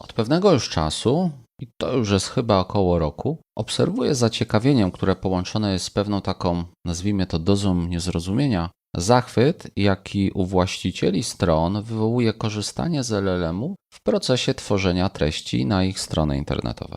Od pewnego już czasu, i to już jest chyba około roku, obserwuję z zaciekawieniem, które połączone jest z pewną taką, nazwijmy to dozą niezrozumienia, zachwyt, jaki u właścicieli stron wywołuje korzystanie z LLM-u w procesie tworzenia treści na ich strony internetowe.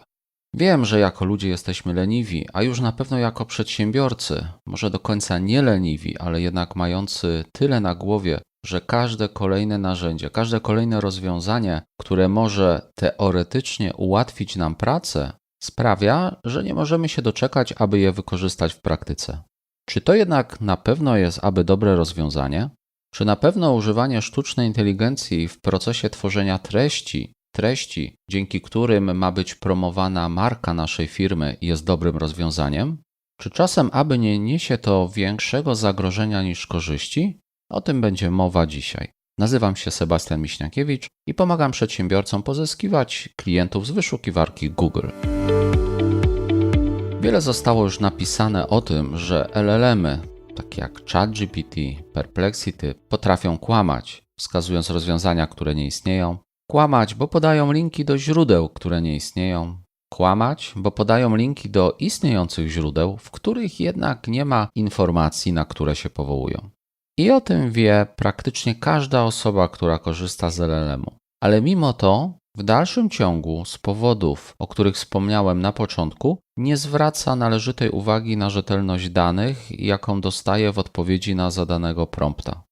Wiem, że jako ludzie jesteśmy leniwi, a już na pewno jako przedsiębiorcy, może do końca nie leniwi, ale jednak mający tyle na głowie, że każde kolejne narzędzie, każde kolejne rozwiązanie, które może teoretycznie ułatwić nam pracę, sprawia, że nie możemy się doczekać, aby je wykorzystać w praktyce. Czy to jednak na pewno jest aby dobre rozwiązanie? Czy na pewno używanie sztucznej inteligencji w procesie tworzenia treści, treści, dzięki którym ma być promowana marka naszej firmy, jest dobrym rozwiązaniem? Czy czasem aby nie niesie to większego zagrożenia niż korzyści? O tym będzie mowa dzisiaj. Nazywam się Sebastian Miśniakiewicz i pomagam przedsiębiorcom pozyskiwać klientów z wyszukiwarki Google. Wiele zostało już napisane o tym, że LLM-y, takie jak ChatGPT, Perplexity, potrafią kłamać, wskazując rozwiązania, które nie istnieją, kłamać, bo podają linki do źródeł, które nie istnieją, kłamać, bo podają linki do istniejących źródeł, w których jednak nie ma informacji, na które się powołują. I o tym wie praktycznie każda osoba, która korzysta z LLM-u. Ale mimo to, w dalszym ciągu, z powodów, o których wspomniałem na początku, nie zwraca należytej uwagi na rzetelność danych, jaką dostaje w odpowiedzi na zadanego prompta.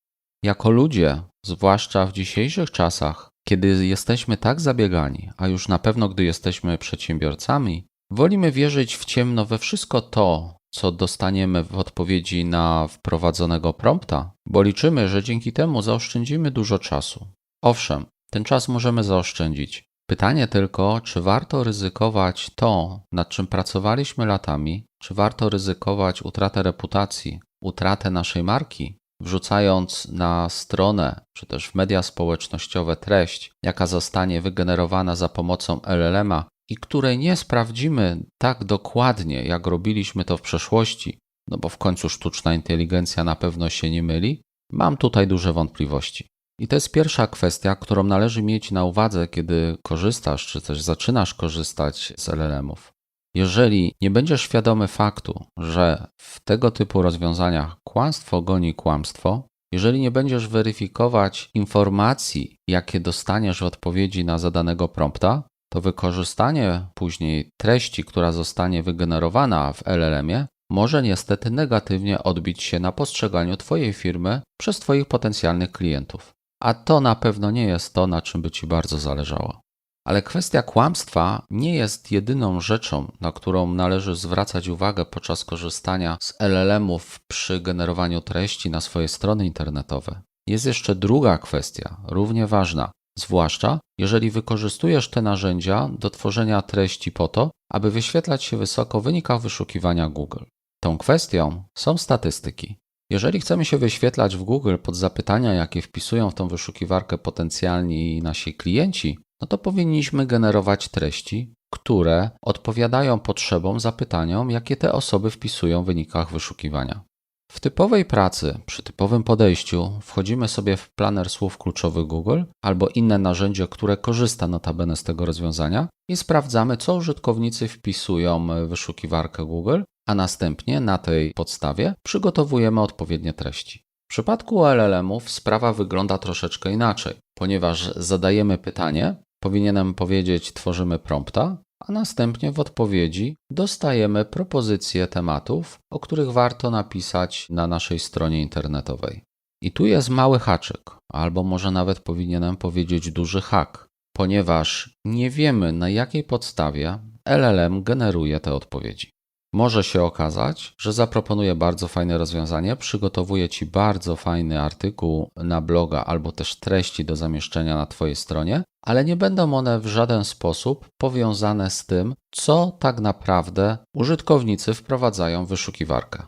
Jako ludzie, zwłaszcza w dzisiejszych czasach, kiedy jesteśmy tak zabiegani, a już na pewno gdy jesteśmy przedsiębiorcami, wolimy wierzyć w ciemno we wszystko to, co dostaniemy w odpowiedzi na wprowadzonego prompta, bo liczymy, że dzięki temu zaoszczędzimy dużo czasu. Owszem, ten czas możemy zaoszczędzić. Pytanie tylko, czy warto ryzykować to, nad czym pracowaliśmy latami, czy warto ryzykować utratę reputacji, utratę naszej marki, wrzucając na stronę czy też w media społecznościowe treść, jaka zostanie wygenerowana za pomocą LLM-a i której nie sprawdzimy tak dokładnie, jak robiliśmy to w przeszłości, no bo w końcu sztuczna inteligencja na pewno się nie myli, mam tutaj duże wątpliwości. I to jest pierwsza kwestia, którą należy mieć na uwadze, kiedy korzystasz, czy też zaczynasz korzystać z LLM-ów. Jeżeli nie będziesz świadomy faktu, że w tego typu rozwiązaniach kłamstwo goni kłamstwo, jeżeli nie będziesz weryfikować informacji, jakie dostaniesz w odpowiedzi na zadanego prompta, to wykorzystanie później treści, która zostanie wygenerowana w LLM-ie, może niestety negatywnie odbić się na postrzeganiu Twojej firmy przez Twoich potencjalnych klientów. A to na pewno nie jest to, na czym by Ci bardzo zależało. Ale kwestia kłamstwa nie jest jedyną rzeczą, na którą należy zwracać uwagę podczas korzystania z LLM-ów przy generowaniu treści na swoje strony internetowe. Jest jeszcze druga kwestia, równie ważna, zwłaszcza jeżeli wykorzystujesz te narzędzia do tworzenia treści po to, aby wyświetlać się wysoko w wynikach wyszukiwania Google. Tą kwestią są statystyki. Jeżeli chcemy się wyświetlać w Google pod zapytania, jakie wpisują w tą wyszukiwarkę potencjalni nasi klienci, no to powinniśmy generować treści, które odpowiadają potrzebom, zapytaniom, jakie te osoby wpisują w wynikach wyszukiwania. W typowej pracy, przy typowym podejściu, wchodzimy sobie w planer słów kluczowych Google albo inne narzędzie, które korzysta notabene z tego rozwiązania i sprawdzamy, co użytkownicy wpisują w wyszukiwarkę Google, a następnie na tej podstawie przygotowujemy odpowiednie treści. W przypadku LLM-ów sprawa wygląda troszeczkę inaczej, ponieważ zadajemy pytanie, powinienem powiedzieć tworzymy prompta, a następnie w odpowiedzi dostajemy propozycje tematów, o których warto napisać na naszej stronie internetowej. I tu jest mały haczyk, albo może nawet powinienem powiedzieć duży hak, ponieważ nie wiemy na jakiej podstawie LLM generuje te odpowiedzi. Może się okazać, że zaproponuję bardzo fajne rozwiązanie, przygotowuję Ci bardzo fajny artykuł na bloga albo też treści do zamieszczenia na Twojej stronie, ale nie będą one w żaden sposób powiązane z tym, co tak naprawdę użytkownicy wprowadzają w wyszukiwarkę.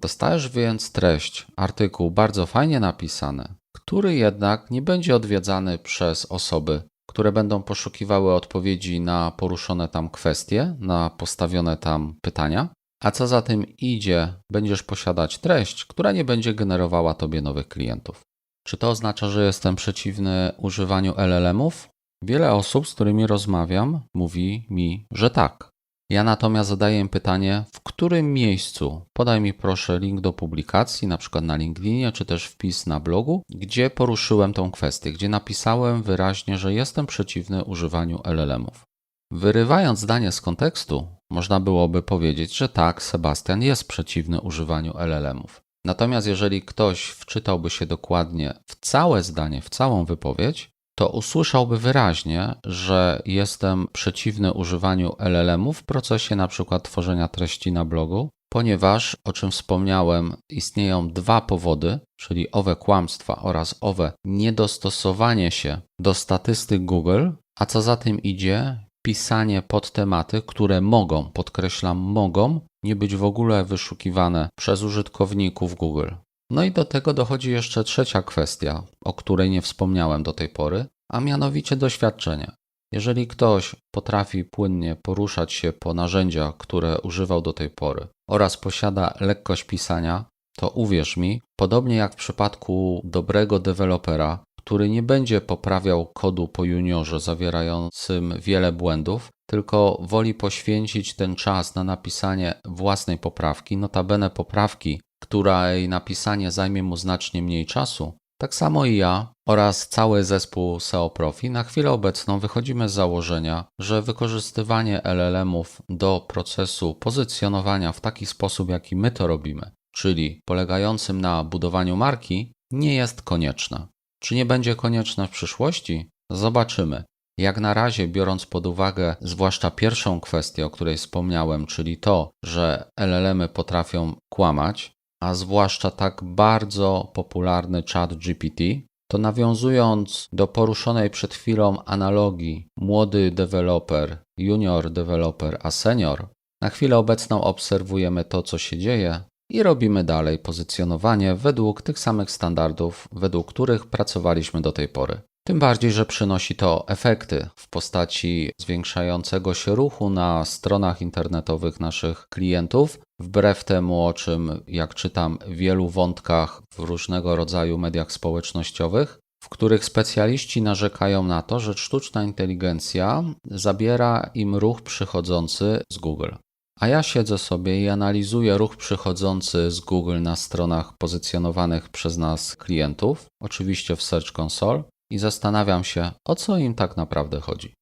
Dostajesz więc treść, artykuł bardzo fajnie napisany, który jednak nie będzie odwiedzany przez osoby, które będą poszukiwały odpowiedzi na poruszone tam kwestie, na postawione tam pytania, a co za tym idzie, będziesz posiadać treść, która nie będzie generowała tobie nowych klientów. Czy to oznacza, że jestem przeciwny używaniu LLM-ów? Wiele osób, z którymi rozmawiam, mówi mi, że tak. Ja natomiast zadaję pytanie, w którym miejscu? Podaj mi proszę link do publikacji, na przykład na LinkedInie, czy też wpis na blogu, gdzie poruszyłem tą kwestię, gdzie napisałem wyraźnie, że jestem przeciwny używaniu LLM-ów. Wyrywając zdanie z kontekstu, można byłoby powiedzieć, że tak, Sebastian jest przeciwny używaniu LLM-ów. Natomiast jeżeli ktoś wczytałby się dokładnie w całe zdanie, w całą wypowiedź, to usłyszałby wyraźnie, że jestem przeciwny używaniu LLM-ów w procesie przykład tworzenia treści na blogu, ponieważ, o czym wspomniałem, istnieją dwa powody, czyli owe kłamstwa oraz owe niedostosowanie się do statystyk Google, a co za tym idzie, pisanie pod tematy, które mogą, podkreślam, mogą nie być w ogóle wyszukiwane przez użytkowników Google. No i do tego dochodzi jeszcze trzecia kwestia, o której nie wspomniałem do tej pory, a mianowicie doświadczenie. Jeżeli ktoś potrafi płynnie poruszać się po narzędziach, które używał do tej pory oraz posiada lekkość pisania, to uwierz mi, podobnie jak w przypadku dobrego dewelopera, który nie będzie poprawiał kodu po juniorze zawierającym wiele błędów, tylko woli poświęcić ten czas na napisanie własnej poprawki, notabene poprawki, której napisanie zajmie mu znacznie mniej czasu, tak samo i ja oraz cały zespół SEO Profi na chwilę obecną wychodzimy z założenia, że wykorzystywanie LLM-ów do procesu pozycjonowania w taki sposób, jaki my to robimy, czyli polegającym na budowaniu marki, nie jest konieczne. Czy nie będzie konieczne w przyszłości? Zobaczymy. Jak na razie, biorąc pod uwagę zwłaszcza pierwszą kwestię, o której wspomniałem, czyli to, że LLM-y potrafią kłamać, a zwłaszcza tak bardzo popularny chat GPT, to nawiązując do poruszonej przed chwilą analogii młody deweloper, junior deweloper, a senior, na chwilę obecną obserwujemy to, co się dzieje i robimy dalej pozycjonowanie według tych samych standardów, według których pracowaliśmy do tej pory. Tym bardziej, że przynosi to efekty w postaci zwiększającego się ruchu na stronach internetowych naszych klientów, wbrew temu, o czym, jak czytam, w wielu wątkach w różnego rodzaju mediach społecznościowych, w których specjaliści narzekają na to, że sztuczna inteligencja zabiera im ruch przychodzący z Google. A ja siedzę sobie i analizuję ruch przychodzący z Google na stronach pozycjonowanych przez nas klientów, oczywiście w Search Console, i zastanawiam się, o co im tak naprawdę chodzi.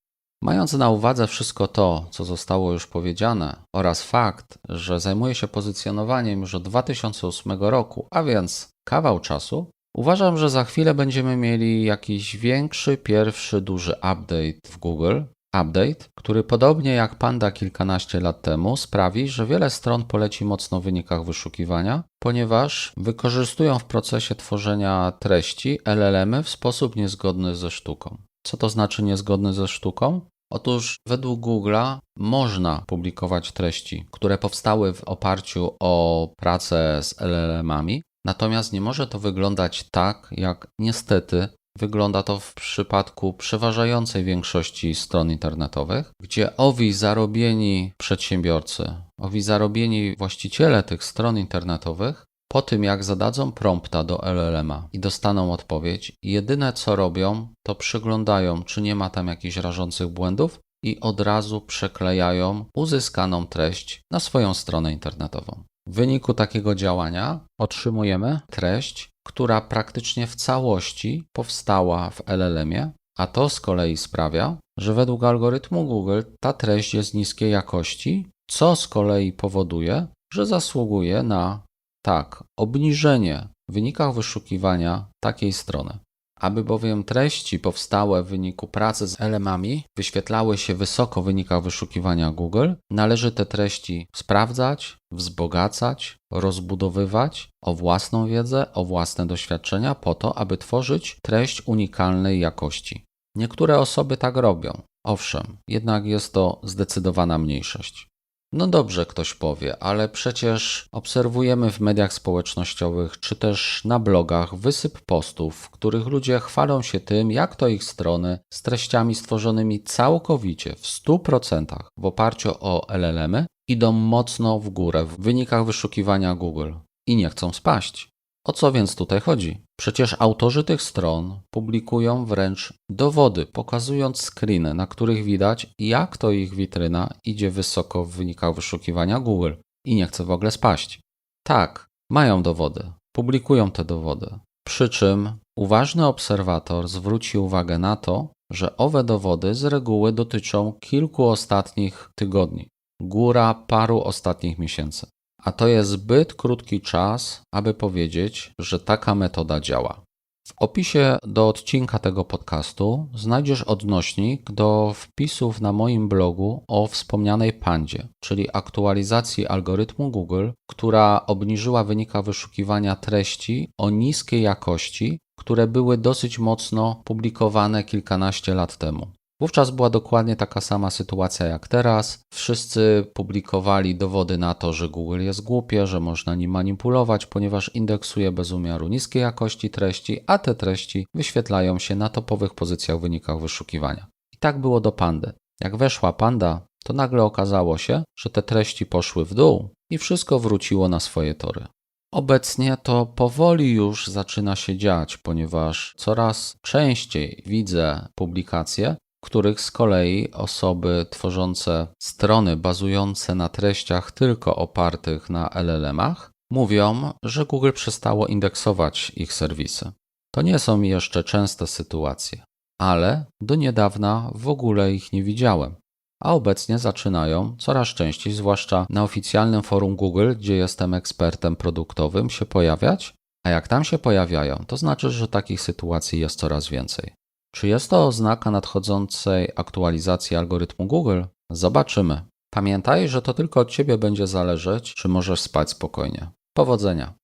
Mając na uwadze wszystko to, co zostało już powiedziane, oraz fakt, że zajmuję się pozycjonowaniem już od 2008 roku, a więc kawał czasu, uważam, że za chwilę będziemy mieli jakiś większy, pierwszy duży update w Google, update, który podobnie jak Panda kilkanaście lat temu sprawi, że wiele stron poleci mocno w wynikach wyszukiwania, ponieważ wykorzystują w procesie tworzenia treści LLM-y w sposób niezgodny ze sztuką. Co to znaczy niezgodny ze sztuką? Otóż według Google'a można publikować treści, które powstały w oparciu o pracę z LLM-ami, natomiast nie może to wyglądać tak, jak niestety Wygląda to w przypadku przeważającej większości stron internetowych, gdzie owi zarobieni przedsiębiorcy, owi zarobieni właściciele tych stron internetowych, po tym jak zadadzą prompta do LLM-a i dostaną odpowiedź, jedyne co robią, to przyglądają, czy nie ma tam jakichś rażących błędów i od razu przeklejają uzyskaną treść na swoją stronę internetową. W wyniku takiego działania otrzymujemy treść, która praktycznie w całości powstała w LLM-ie, a to z kolei sprawia, że według algorytmu Google ta treść jest niskiej jakości, co z kolei powoduje, że zasługuje na tak, obniżenie w wynikach wyszukiwania takiej strony. Aby bowiem treści powstałe w wyniku pracy z LM-ami wyświetlały się wysoko w wynikach wyszukiwania Google, należy te treści sprawdzać, wzbogacać, rozbudowywać o własną wiedzę, o własne doświadczenia, po to, aby tworzyć treść unikalnej jakości. Niektóre osoby tak robią, owszem, jednak jest to zdecydowana mniejszość. No dobrze, ktoś powie, ale przecież obserwujemy w mediach społecznościowych czy też na blogach wysyp postów, w których ludzie chwalą się tym, jak to ich strony z treściami stworzonymi całkowicie w 100% w oparciu o LLM-y idą mocno w górę w wynikach wyszukiwania Google i nie chcą spaść. O co więc tutaj chodzi? Przecież autorzy tych stron publikują wręcz dowody, pokazując screeny, na których widać, jak to ich witryna idzie wysoko w wynikach wyszukiwania Google i nie chce w ogóle spaść. Tak, mają dowody, publikują te dowody. Przy czym uważny obserwator zwróci uwagę na to, że owe dowody z reguły dotyczą kilku ostatnich tygodni, góra paru ostatnich miesięcy. A to jest zbyt krótki czas, aby powiedzieć, że taka metoda działa. W opisie do odcinka tego podcastu znajdziesz odnośnik do wpisów na moim blogu o wspomnianej pandzie, czyli aktualizacji algorytmu Google, która obniżyła wynika wyszukiwania treści o niskiej jakości, które były dosyć mocno publikowane kilkanaście lat temu. Wówczas była dokładnie taka sama sytuacja jak teraz. Wszyscy publikowali dowody na to, że Google jest głupie, że można nim manipulować, ponieważ indeksuje bez umiaru niskiej jakości treści, a te treści wyświetlają się na topowych pozycjach w wynikach wyszukiwania. I tak było do pandy. Jak weszła panda, to nagle okazało się, że te treści poszły w dół i wszystko wróciło na swoje tory. Obecnie to powoli już zaczyna się dziać, ponieważ coraz częściej widzę publikacje, których z kolei osoby tworzące strony bazujące na treściach tylko opartych na LLM-ach mówią, że Google przestało indeksować ich serwisy. To nie są jeszcze częste sytuacje, ale do niedawna w ogóle ich nie widziałem. A obecnie zaczynają coraz częściej, zwłaszcza na oficjalnym forum Google, gdzie jestem ekspertem produktowym, się pojawiać. A jak tam się pojawiają, to znaczy, że takich sytuacji jest coraz więcej. Czy jest to oznaka nadchodzącej aktualizacji algorytmu Google? Zobaczymy. Pamiętaj, że to tylko od Ciebie będzie zależeć, czy możesz spać spokojnie. Powodzenia.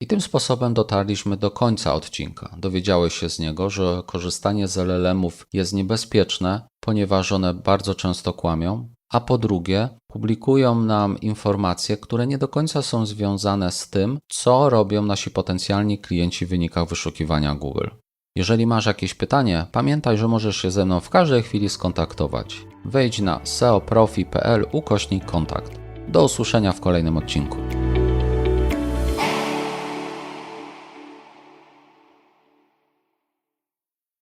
I tym sposobem dotarliśmy do końca odcinka. Dowiedziałeś się z niego, że korzystanie z LLM-ów jest niebezpieczne, ponieważ one bardzo często kłamią, a po drugie, publikują nam informacje, które nie do końca są związane z tym, co robią nasi potencjalni klienci w wynikach wyszukiwania Google. Jeżeli masz jakieś pytanie, pamiętaj, że możesz się ze mną w każdej chwili skontaktować. Wejdź na seoprofi.pl ukośnik kontakt. Do usłyszenia w kolejnym odcinku.